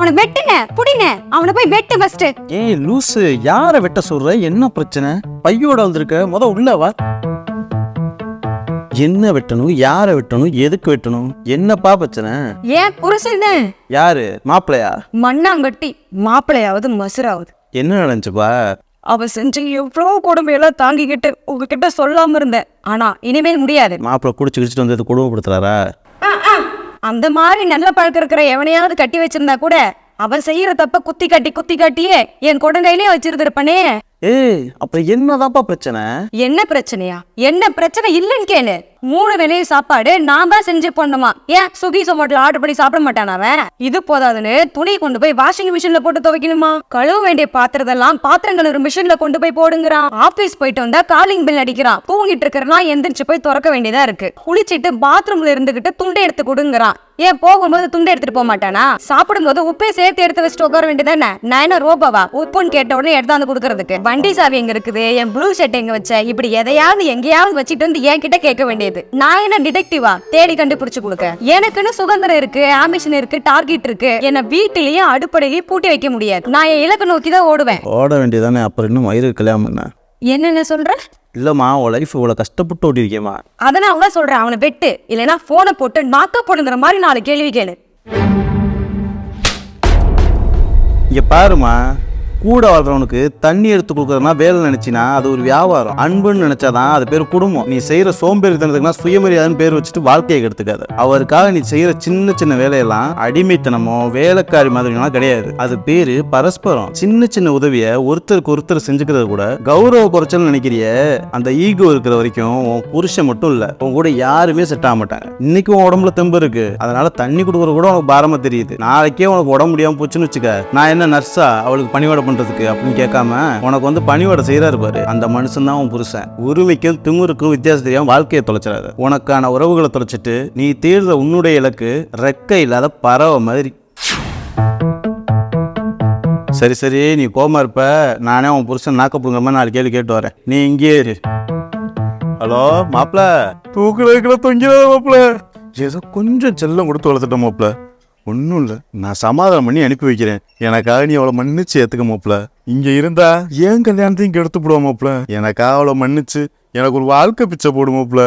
அவனை வெட்டுங்க புடிங்க அவனை போய் வெட்டு ஃபர்ஸ்ட் ஏய் லூசு யாரை வெட்ட சொல்ற? என்ன பிரச்சனை? பையோட வந்திருக்க முத உள்ள வா. என்ன வெட்டணும்? யாரை வெட்டணும்? எதுக்கு வெட்டணும்? என்னப்பா பிரச்சனை? ஏன் புருஷன் யாரு? மாப்பிள்ளையா? மண்ணாங்கட்டி. மாப்பிள்ளையாவது மசுராவது. என்ன நடந்துச்சுப்பா? அவ செஞ்ச எவ்வளோ கொடுமையெல்லாம் தாங்கிக்கிட்டு உங்ககிட்ட சொல்லாம இருந்தேன். ஆனா இனிமேல் முடியாது. மாப்பிள்ளை குடிச்சு குடிச்சிட்டு வந்து கொடுமைப்படுத்துறாரா. அந்த மாதிரி நல்ல பழக்கம் இருக்கிற எவனையாவது கட்டி வச்சிருந்தா கூட அவன் செய்யற தப்ப குத்தி காட்டி குத்தி காட்டியே என் கொடுங்கையிலே வச்சிருந்திருப்பனே. ஏய் அப்ப என்னதான்ப்பா பிரச்சனை? என்ன பிரச்சனையா? என்ன பிரச்சனை இல்லைன்னு கேளு. மூணு வேளையும் சாப்பாடு நான் தான் செஞ்சு பண்ணுமா ஏன் சுகி சொமோட்டில் ஆர்டர் பண்ணி சாப்பிட மாட்டானா அவன்? இது போதாதுன்னு துணி கொண்டு போய் வாஷிங் மிஷின்ல போட்டு துவைக்கணுமா? கழுவ வேண்டிய பாத்திரத்தெல்லாம் பாத்திரம் ஒரு மிஷின்ல கொண்டு போய் போடுங்கிறான். ஆபீஸ் போயிட்டு வந்தா காலிங் பில் அடிக்கிறான். தூங்கிட்டு இருக்கிறனா எந்திரிச்சு போய் திறக்க வேண்டியதா இருக்கு. குளிச்சிட்டு பாத்ரூம்ல இருந்துகிட்டு துண்டை எடுத்து கொடுங்கிறான். ஏன் போகும்போது துண்டை எடுத்துட்டு போக மாட்டானா? சாப்பிடும்போது உப்பே சேர்த்து எடுத்து வச்சுட்டு உட்கார வேண்டியதானே நான் என்ன ரோபாவா? உப்புன்னு கேட்ட உடனே எடுத்தாந்து கொடுக்கறதுக்கு. வண்டி சாவி எங்க இருக்குது? என் ப்ளூ ஷர்ட் எங்க வச்ச? இப்படி எதையாவது எங்கேயாவது வச்சுட்டு வந்து என்கிட்ட கேட்க வேண்டியது. நான் என்ன டிடெக்டிவா தேடி கண்டுபிடிச்சு கொடுக்க. எனக்குன்னு சுதந்திரம் இருக்கு ஆம்பிஷன் இருக்கு டார்கெட் இருக்கு. என்ன வீட்டிலேயும் அடுப்படையே பூட்டி வைக்க முடியாது. நான் என் இலக்கு நோக்கி தான் ஓடுவேன். ஓட வேண்டியதானே? அப்புறம் இன்னும் வயிறு கல்யாணம் என்னென்ன சொல்ற? இல்லம்மா உன் லைஃப் இவ்வளோ கஷ்டப்பட்டு ஓடி இருக்கேம்மா அதனால தான் சொல்றேன். அவனை வெட்டு. இல்லைன்னா போனை போட்டு நாக்க போடுங்கிற மாதிரி நாலு கேள்வி கேளு. இங்க பாருமா கூட வாழ்றவனுக்கு தண்ணி எடுத்து கொடுக்குறதுனா வேலை நினைச்சினா அது ஒரு வியாபாரம். அன்புன்னு நினைச்சாதான் அது பேர் குடும்பம். நீ செய்யற சோம்பேறித்தனத்துக்குனா சுயமரியாதைன்னு பேர் வச்சுட்டு வாழ்க்கையை கெடுத்துக்காத. அவருக்காக நீ செய்யற சின்ன சின்ன வேலையெல்லாம் அடிமைத்தனமோ வேலைக்காரி மாதிரிலாம் கிடையாது. அது பேரு பரஸ்பரம். சின்ன சின்ன உதவிய ஒருத்தருக்கு ஒருத்தர் செஞ்சுக்கிறது கூட கௌரவ குறைச்சல் நினைக்கிறிய அந்த ஈகோ இருக்கிற வரைக்கும் உன் புருஷன் மட்டும் இல்ல உன் கூட யாருமே செட் ஆக மாட்டாங்க. இன்னைக்கு உன் உடம்புல தெம்பு இருக்கு. அதனால தண்ணி கொடுக்குற கூட உனக்கு பாரமா தெரியுது. நாளைக்கே உனக்கு உடம்பு முடியாம போச்சுன்னு வச்சுக்க நான் என்ன நர்ஸா அவளுக்கு பணிவாடை பண்றதுக்கு அப்படின்னு கேட்காம உனக்கு வந்து பணியோட செய்யறாரு பாரு. அந்த மனுஷன் தான் உன் புருஷன். உரிமைக்கும் திமுருக்கும் வித்தியாசம் தெரியாம வாழ்க்கையை தொலைச்சிடாரு உனக்கான உறவுகளை தொலைச்சிட்டு நீ தீர்ற உன்னுடைய இலக்கு ரெக்கை இல்லாத பறவை மாதிரி. சரி சரி நீ கோமா இருப்ப. நானே உன் புருஷன் நாக்கப்புங்க மாதிரி நாலு கேள்வி கேட்டு வரேன். நீ இங்கே இரு. ஹலோ மாப்பிள. இருக்கிற தொங்கிடாத மாப்பிள. ஏதோ கொஞ்சம் செல்லம் கொடுத்து வளர்த்துட்ட மாப்பிள்ள ஒன்றும் இல்லை நான் சமாதானம் பண்ணி அனுப்பி வைக்கிறேன். எனக்காக நீ அவளை மன்னிச்சு ஏற்றுக்க மாப்பிள. இங்கே இருந்தா ஏன் கல்யாணத்தையும் கெடுத்து போடுவோம் மாப்பிள. எனக்காக அவளை மன்னிச்சு எனக்கு ஒரு வாழ்க்கை பிச்சை போடுமாப்பிள